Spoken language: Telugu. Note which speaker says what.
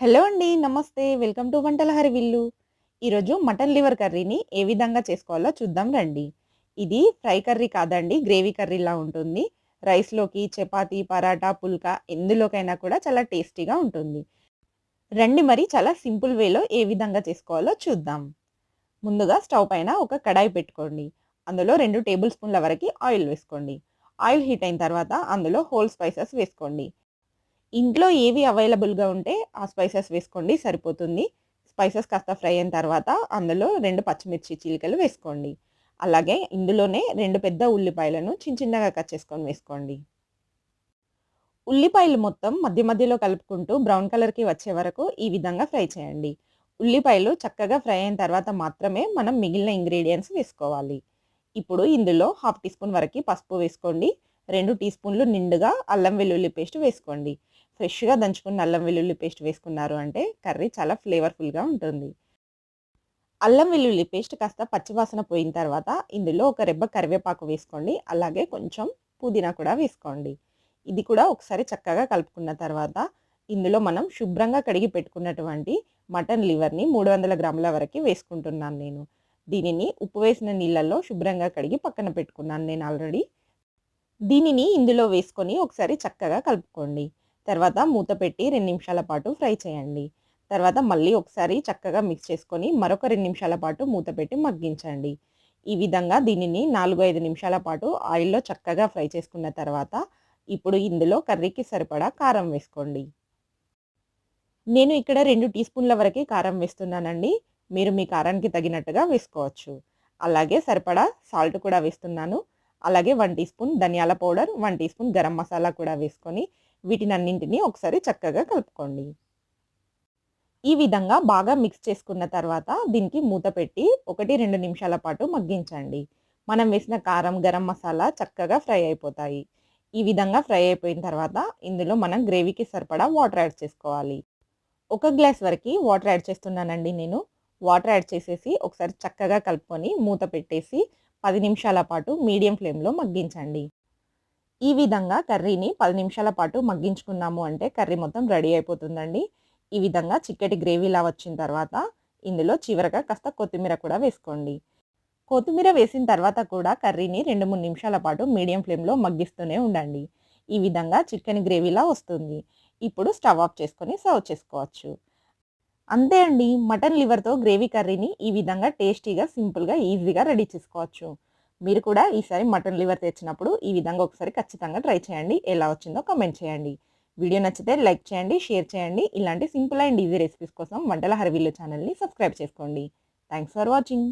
Speaker 1: హలో అండి. నమస్తే. వెల్కమ్ టు వంటల హరివిల్లు. ఈరోజు మటన్ లివర్ కర్రీని ఏ విధంగా చేసుకోవాలో చూద్దాం రండి. ఇది ఫ్రై కర్రీ కాదండి. గ్రేవీ కర్రీలా ఉంటుంది. రైస్‌లోకి, చపాతీ, పరాటా, పుల్కా ఎందులోకైనా కూడా చాలా టేస్టీగా ఉంటుంది. రండి మరి చాలా సింపుల్ వేలో ఏ విధంగా చేసుకోవాలో చూద్దాం. ముందుగా స్టవ్ పైన ఒక కడాయి పెట్టుకోండి. అందులో రెండు టేబుల్ స్పూన్ల వరకు ఆయిల్ వేసుకోండి. ఆయిల్ హీట్ అయిన తర్వాత అందులో హోల్ స్పైసెస్ వేసుకోండి. ఇంట్లో ఏవి అవైలబుల్‌గా ఉంటే ఆ స్పైసెస్ వేసుకోండి సరిపోతుంది. స్పైసెస్ కాస్త ఫ్రై అయిన తర్వాత అందులో రెండు పచ్చిమిర్చి చీలికలు వేసుకోండి. అలాగే ఇందులోనే రెండు పెద్ద ఉల్లిపాయలను చిన్న చిన్నగా కట్ చేసుకొని వేసుకోండి. ఉల్లిపాయలు మొత్తం మధ్య మధ్యలో కలుపుకుంటూ బ్రౌన్ కలర్‌కి వచ్చే వరకు ఈ విధంగా ఫ్రై చేయండి. ఉల్లిపాయలు చక్కగా ఫ్రై అయిన తర్వాత మాత్రమే మనం మిగిలిన ఇంగ్రీడియంట్స్ వేసుకోవాలి. ఇప్పుడు ఇందులో హాఫ్ టీ స్పూన్ వరకు పసుపు వేసుకోండి. రెండు టీ స్పూన్లు నిండుగా అల్లం వెల్లుల్లి పేస్ట్ వేసుకోండి. ఫ్రెష్‌గా దంచుకున్న అల్లం వెల్లుల్లి పేస్ట్ వేసుకున్నారు అంటే కర్రీ చాలా ఫ్లేవర్‌ఫుల్‌గా ఉంటుంది. అల్లం వెల్లుల్లి పేస్ట్ కాస్త పచ్చివాసన పోయిన తర్వాత ఇందులో ఒక రెబ్బ కరివేపాకు వేసుకోండి. అలాగే కొంచెం పుదీనా కూడా వేసుకోండి. ఇది కూడా ఒకసారి చక్కగా కలుపుకున్న తర్వాత ఇందులో మనం శుభ్రంగా కడిగి పెట్టుకున్నటువంటి మటన్ లివర్‌ని 300 గ్రాముల వరకు వేసుకుంటున్నాను నేను. దీనిని ఉప్పు వేసిన నీళ్ళల్లో శుభ్రంగా కడిగి పక్కన పెట్టుకున్నాను నేను ఆల్రెడీ. దీనిని ఇందులో వేసుకొని ఒకసారి చక్కగా కలుపుకోండి. తర్వాత మూత పెట్టి రెండు నిమిషాల పాటు ఫ్రై చేయండి. తర్వాత మళ్ళీ ఒకసారి చక్కగా మిక్స్ చేసుకొని మరొక రెండు నిమిషాల పాటు మూత పెట్టి మగ్గించండి. ఈ విధంగా దీనిని 4, 5 నిమిషాల పాటు ఆయిల్‌లో చక్కగా ఫ్రై చేసుకున్న తర్వాత ఇప్పుడు ఇందులో కర్రీకి సరిపడా కారం వేసుకోండి. నేను ఇక్కడ రెండు టీ స్పూన్ల వరకే కారం వేస్తున్నానండి. మీరు మీ కారానికి తగినట్టుగా వేసుకోవచ్చు. అలాగే సరిపడా సాల్ట్ కూడా వేస్తున్నాను. అలాగే వన్ టీ స్పూన్ ధనియాల powder, one teaspoon garam masala కూడా వేసుకొని వీటిని అన్నింటినీ ఒకసారి చక్కగా కలుపుకోండి. ఈ విధంగా బాగా మిక్స్ చేసుకున్న తర్వాత దీనికి మూత పెట్టి 1, 2 నిమిషాల పాటు మగ్గించండి. మనం వేసిన కారం, గరం మసాలా చక్కగా ఫ్రై అయిపోతాయి. ఈ విధంగా ఫ్రై అయిపోయిన తర్వాత ఇందులో మనం గ్రేవీకి సరిపడా వాటర్ యాడ్ చేసుకోవాలి. ఒక గ్లాస్ వరకు వాటర్ యాడ్ చేస్తున్నానండి నేను. వాటర్ యాడ్ చేసేసి ఒకసారి చక్కగా కలుపుకొని మూత పెట్టేసి పది నిమిషాల పాటు మీడియం ఫ్లేమ్‌లో మగ్గించండి. ఈ విధంగా కర్రీని పది నిమిషాల పాటు మగ్గించుకున్నాము అంటే కర్రీ మొత్తం రెడీ అయిపోతుందండి. ఈ విధంగా చిక్కటి గ్రేవీలా వచ్చిన తర్వాత ఇందులో చివరగా కాస్త కొత్తిమీర కూడా వేసుకోండి. కొత్తిమీర వేసిన తర్వాత కూడా కర్రీని 2, 3 నిమిషాల పాటు మీడియం ఫ్లేమ్‌లో మగ్గిస్తూనే ఉండండి. ఈ విధంగా చికెన్ గ్రేవీలా వస్తుంది. ఇప్పుడు స్టవ్ ఆఫ్ చేసుకొని సర్వ్ చేసుకోవచ్చు. అంతే అండి. మటన్ లివర్‌తో గ్రేవీ కర్రీని ఈ విధంగా టేస్టీగా, సింపుల్‌గా, ఈజీగా రెడీ చేసుకోవచ్చు. మీరు కూడా ఈసారి మటన్ లివర్ తెచ్చినప్పుడు ఈ విధంగా ఒకసారి ఖచ్చితంగా ట్రై చేయండి. ఎలా వచ్చిందో కమెంట్ చేయండి. వీడియో నచ్చితే లైక్ చేయండి, షేర్ చేయండి. ఇలాంటి సింపుల్ అండ్ ఈజీ రెసిపీస్ కోసం వంటల హరివిల్లు ఛానల్‌ని సబ్స్క్రైబ్ చేసుకోండి. Thanks for watching.